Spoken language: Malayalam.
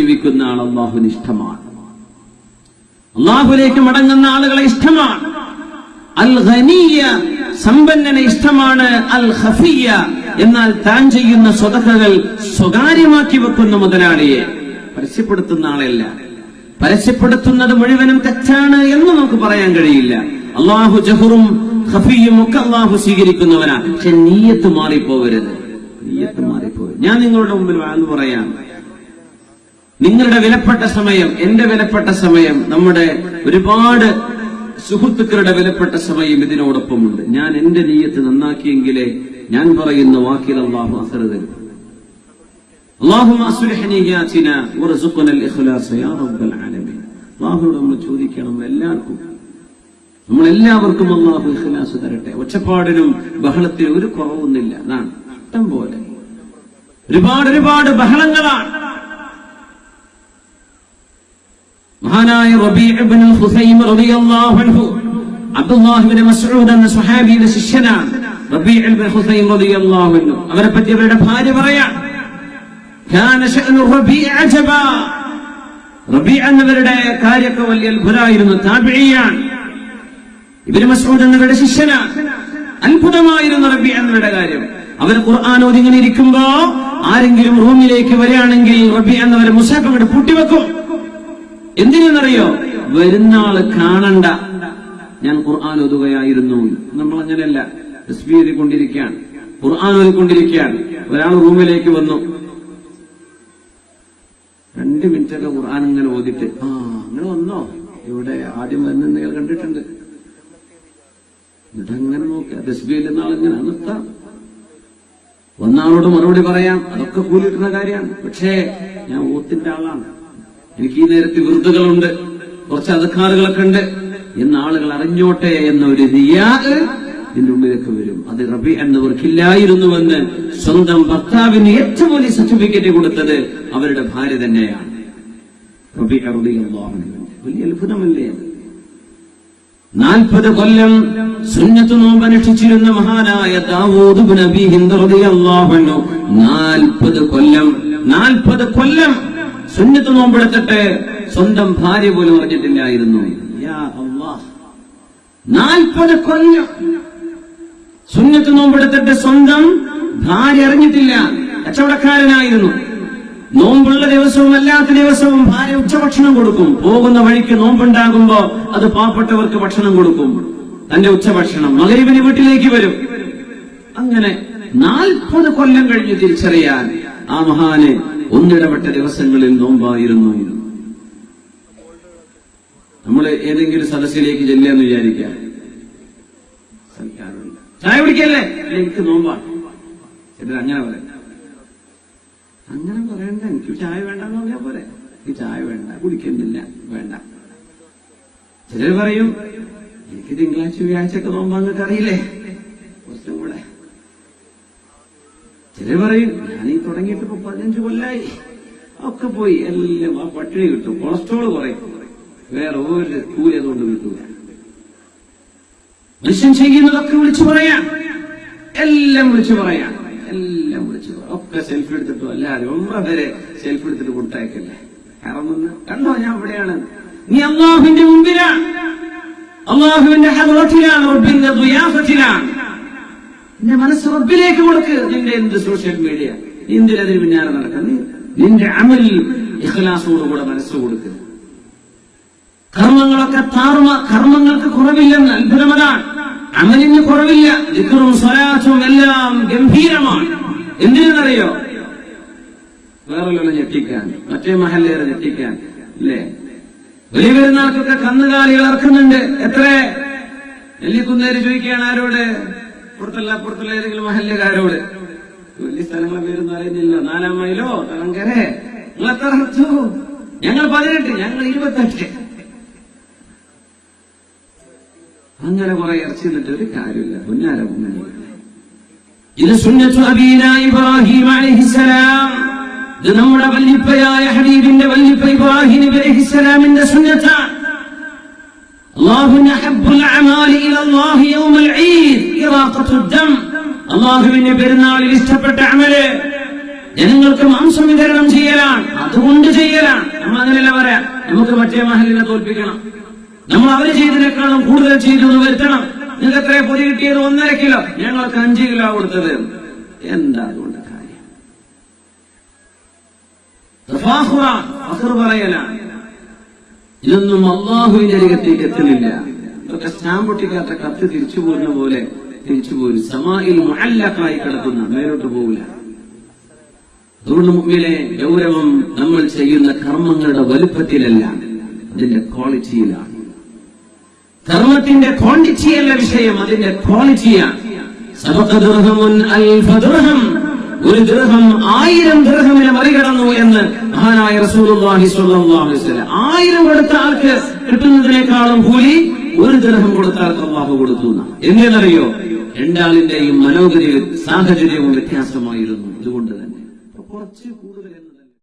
ജീവിക്കുന്ന ആൾ അള്ളാഹുവിന് ഇഷ്ടമാണ്. അള്ളാഹുലേക്ക് മടങ്ങുന്ന ആളുകളെ ഇഷ്ടമാണ്. അൽ ഖനിയ സമ്പന്നനെ ഇഷ്ടമാണ്. അൽ ഖഫിയ എന്നാൽ താൻ ചെയ്യുന്ന സ്വതകകൾ സ്വകാര്യമാക്കി വെക്കുന്ന മുതലാളിയെ പരസ്യപ്പെടുത്തുന്ന ആളല്ല. പരസ്യപ്പെടുത്തുന്നത് മുഴുവനും തെറ്റാണ് എന്ന് നമുക്ക് പറയാൻ കഴിയില്ല. അള്ളാഹു ജഹറും ഖഫിയും ഒക്കെ അള്ളാഹു സ്വീകരിക്കുന്നവനാ പക്ഷെ നീയത്ത് മാറിപ്പോവരുത് നീയത്ത് മാറിപ്പോവരുത് ഞാൻ നിങ്ങളുടെ മുമ്പിൽ വാങ്ങി പറയാം. നിങ്ങളുടെ വിലപ്പെട്ട സമയം എന്റെ വിലപ്പെട്ട സമയം നമ്മുടെ ഒരുപാട് സുഹൃത്തുക്കളുടെ വിലപ്പെട്ട സമയം ഇതിനോടൊപ്പമുണ്ട്. ഞാൻ എന്റെ നീയത്ത് നന്നാക്കിയെങ്കിലേ ഞാൻ പറയുന്ന വാക്കിൽ അള്ളാഹു അസറുതൽ അള്ളാഹുനോട് നമ്മൾ ചോദിക്കണം എല്ലാവർക്കും. നമ്മളെല്ലാവർക്കും അള്ളാഹു ഇഖ്ലാസ് തരട്ടെ. ഒച്ചപ്പാടിനും ബഹളത്തിനും ഒരു കുറവൊന്നുമില്ല. അതാണ് ഇഷ്ടം പോലെ ഒരുപാട് ഒരുപാട് ബഹളങ്ങളാണ്. മസ്ഊദ് എന്ന ശിഷ്യനാണ് അവരെ പറ്റി അവരുടെ ഭാര്യ പറയാം എന്നവരുടെ കാര്യമൊക്കെ വലിയ അത്ഭുതമായിരുന്നു താപിഴിയാണ് ഇബിന് മസൂദ് എന്നവരുടെ ശിഷ്യനാണ് അത്ഭുതമായിരുന്നു റബി എന്നവരുടെ കാര്യം. അവർ ഖുർആൻ ഒതുങ്ങിയിരിക്കുമ്പോ ആരെങ്കിലും റൂമിലേക്ക് വരികയാണെങ്കിൽ റബി എന്നവരെ മുസാഫിവിടെ പൂട്ടിവെക്കും. എന്തിനെന്നറിയോ വരുന്ന ആൾ കാണണ്ട. ഞാൻ ഖുർആൻ ഒതുകയായിരുന്നു നമ്മൾ അങ്ങനെയല്ല. തസ്ബീ എഴുതിക്കൊണ്ടിരിക്കുകയാണ്. ഖുർആൻ ഓതിക്കൊണ്ടിരിക്കുകയാണ്. ഒരാൾ റൂമിലേക്ക് വന്നു. രണ്ട് മിനിറ്റൊക്കെ ഖുർആൻ ഇങ്ങനെ ഓതിട്ട് ആ അങ്ങനെ വന്നോ? ഇവിടെ ആദ്യം വരുന്ന നിങ്ങൾ കണ്ടിട്ടുണ്ട്. എന്നിട്ട് അങ്ങനെ നോക്കുക തസ്ബീൽ നാൾ ആളിങ്ങനെ നിർത്താം. ഒന്നാളോട് മറുപടി പറയാം. അതൊക്കെ കൂലിട്ടുന്ന കാര്യമാണ്. പക്ഷേ ഞാൻ ഓത്തിന്റെ ആളാണ്. എനിക്ക് ഈ നേരത്തെ വിറുതുകളുണ്ട് കുറച്ച് അധക്കാറുകളൊക്കെ ഉണ്ട്. എന്ന് ആളുകൾ അറിഞ്ഞോട്ടെ എന്ന ഒരു നിയാഗ് ഇതിന്റെ ഉള്ളിലേക്ക് വരും. അത് റബി എന്നവർക്കില്ലായിരുന്നുവെന്ന് സ്വന്തം ഭർത്താവിന് ഏറ്റവും വലിയ സർട്ടിഫിക്കറ്റ് കൊടുത്തത് അവരുടെ ഭാര്യ തന്നെയാണ്. റബി. വലിയ അത്ഭുതമല്ലേ അത്? നാൽപ്പത് കൊല്ലം സുന്നത്ത് നോമ്പ് അനുഷ്ഠിച്ചിരുന്ന മഹാനായ ദാവൂദ് അബീ ഹിന്ദ് നാൽപ്പത് കൊല്ലം നാൽപ്പത് കൊല്ലം സുന്നത്ത് നോമ്പെടുത്തിട്ട് സ്വന്തം ഭാര്യ പോലും അറിഞ്ഞിട്ടില്ലായിരുന്നു. നാൽപ്പത് കൊല്ലം സുന്നത്ത് നോമ്പെടുത്തിട്ട് സ്വന്തം ഭാര്യ അറിഞ്ഞിട്ടില്ല. കച്ചവടക്കാരനായിരുന്നു. നോമ്പുള്ള ദിവസവും അല്ലാത്ത ദിവസവും ഭാര്യ ഉച്ചഭക്ഷണം കൊടുക്കും. പോകുന്ന വഴിക്ക് നോമ്പുണ്ടാകുമ്പോ അത് പാവപ്പെട്ടവർക്ക് ഭക്ഷണം കൊടുക്കും. തന്റെ ഉച്ചഭക്ഷണം മകരിവിന് വീട്ടിലേക്ക് വരും. അങ്ങനെ നാൽപ്പത് കൊല്ലം കഴിഞ്ഞ് തിരിച്ചറിയാൻ ആ മഹാന് ഒന്നിടപെട്ട ദിവസങ്ങളിൽ നോമ്പായിരുന്നു നമ്മൾ ഏതെങ്കിലും സദസ്സിലേക്ക് ചെല്ലാന്ന് വിചാരിക്കാം. ചായ കുടിക്കല്ലേ? എനിക്ക് നോമ്പാണ്. അങ്ങനെ പറയാം. അങ്ങനെ പറയണ്ട. എനിക്ക് ചായ വേണ്ട എന്ന് പറഞ്ഞാൽ പോരെ. എനിക്ക് ചായ വേണ്ട. കുടിക്കുന്നില്ല. വേണ്ട. ചിലർ പറയും എനിക്ക് തിങ്കളാഴ്ച വ്യാഴ്ചയൊക്കെ നോമ്പാന്നൊക്കെ അറിയില്ലേ കുറച്ചും കൂടെ ചിലർ പറയും ഈ തുടങ്ങിയിട്ട് ഇപ്പൊ പതിനഞ്ച് കൊല്ലായി. ഒക്കെ പോയി എല്ലാം ആ പട്ടിണി കിട്ടും. കൊളസ്ട്രോൾ കുറയും. വേറെ ഒരു കൂലി അതുകൊണ്ട് കിട്ടൂല. മനുഷ്യൻ ചെയ്യുന്നതൊക്കെ വിളിച്ചു പറയാം. എല്ലാം വിളിച്ചു പറയാം. എല്ലാം വിളിച്ചു ഒക്കെ സെൽഫി എടുത്തിട്ടും എല്ലാവരും ഒമ്പത് വരെ സെൽഫി എടുത്തിട്ട് കൊടുത്തയക്കല്ലേ? കാരണം കണ്ടോ ഞാൻ ഇവിടെയാണ് നീ അള്ളാഹുവിന്റെ മുമ്പിലാണ്. അള്ളാഹുവിന്റെ ഹദറത്തിലാണ് റബ്ബിന്റെ ദുയാഫത്തിലാണ് നിന്റെ മനസ്സ് റബ്ബിലേക്ക് കൊടുക്ക്. നിന്റെ എന്ത് സോഷ്യൽ മീഡിയ എന്തിനതിന് പിന്നാലെ നടക്കുന്നു നിന്റെ അമൽ ഇഖലാസോടുകൂടെ മനസ്സ് കൊടുക്ക്. കർമ്മങ്ങളൊക്കെ താറുമ കർമ്മങ്ങൾക്ക് കുറവില്ലെന്ന് അത്ഭുതമതാണ്. അമലിന് കുറവില്ല. ദിക്കറും സ്വലാറ്റും എല്ലാം ഗംഭീരമാണ്. എന്തിനെന്നറിയോ വേറെ ഞെട്ടിക്കാൻ മറ്റേ മഹല്ലേറെ ഞെട്ടിക്കാൻ അല്ലേ? വലിയ പെരുന്നാൾക്കൊക്കെ കന്നുകാലികൾ ഇറക്കുന്നുണ്ട്. എത്ര? നെല്ലിക്കുന്നേര് ചോദിക്കുകയാണ് ആരോട്? പുറത്തല്ല പുറത്തുള്ള ഏതെങ്കിലും മഹല്ലുകാരോട് വലിയ സ്ഥലങ്ങളെ പേരൊന്നും അറിയുന്നില്ല നാലാം മൈലോ തലങ്കര നിങ്ങൾ എത്ര ഞങ്ങൾ പതിനെട്ട് ഞങ്ങൾ ഇരുപത്തെട്ട്. അങ്ങനെ കുറെ ഇറച്ചി നിന്നിട്ട് ഒരു കാര്യമില്ല. പുന്നാര മുന്നണി ഇത് സുന്നത്തു അബീന ഇബ്രാഹിം അലൈഹിസ്സലാം ഇത് നമ്മുടെ വല്ലിപ്പയായ ഹബീബിന്റെ വല്ലിപ്പ ഇബ്രാഹിം അലൈഹിസ്സലാമിന്റെ സുന്നത്താണ്. ദം. അള്ളാഹുവിന്റെ പെരുന്നാളിൽ ഇഷ്ടപ്പെട്ട അമൽ ജനങ്ങൾക്ക് മാംസം വിതരണം ചെയ്യലാണ് അതുകൊണ്ട് ചെയ്യലാണ്. നമ്മൾ അങ്ങനെയല്ല പറയാം നമുക്ക് മറ്റേ മഹലിനെ തോൽപ്പിക്കണം. നമ്മൾ അവർ ചെയ്തതിനേക്കാളും കൂടുതൽ ചെയ്തു വരുത്തണം. നിങ്ങൾക്ക് എത്ര പൊതി കിട്ടിയത്? ഒന്നര കിലോ. ഞങ്ങൾക്ക് അഞ്ച് കിലോ കൊടുത്തത്. എന്താ അതുകൊണ്ട് കാര്യം? പറയലാണ്. ഇതൊന്നും അള്ളാഹുവിന്റെ അരികത്തേക്ക് എത്തുന്നില്ല. ഇതൊക്കെ സ്റ്റാമ്പ് ഒട്ടിക്കാത്ത കത്ത് തിരിച്ചു പോകുന്ന പോലെ തിരിച്ചു പോരും. സമായിൽ മഴല്ലാക്കായി കിടക്കുന്ന മേലോട്ട് പോകില്ല അതുകൊണ്ട് മുമ്പിലെ ഗൗരവം നമ്മൾ ചെയ്യുന്ന കർമ്മങ്ങളുടെ വലുപ്പത്തിലല്ല അതിന്റെ ക്വാളിറ്റിയിലാണ്. കർമ്മത്തിന്റെ ക്വാണ്ടിറ്റിയല്ല വിഷയം അതിന്റെ ക്വാളിറ്റിയാണ്. ഒരു ദൃഹം ആയിരം ദൃഹമിനെ മറികടന്നു എന്ന് മഹാനായ റസൂലുള്ളാഹി അലൈഹി വസല്ലം ആയിരം കൊടുത്ത ആൾക്ക് കിട്ടുന്നതിനേക്കാളും കൂലി ഒരു ദൃഹം കൊടുത്ത ആൾക്ക് അള്ളാഹു കൊടുത്തു. എന്തെന്നറിയോ? രണ്ടാളിന്റെയും മനോഗതിയും സാഹചര്യവും വ്യത്യാസമായിരുന്നു. അതുകൊണ്ട് തന്നെ. കുറച്ച് കൂടുതൽ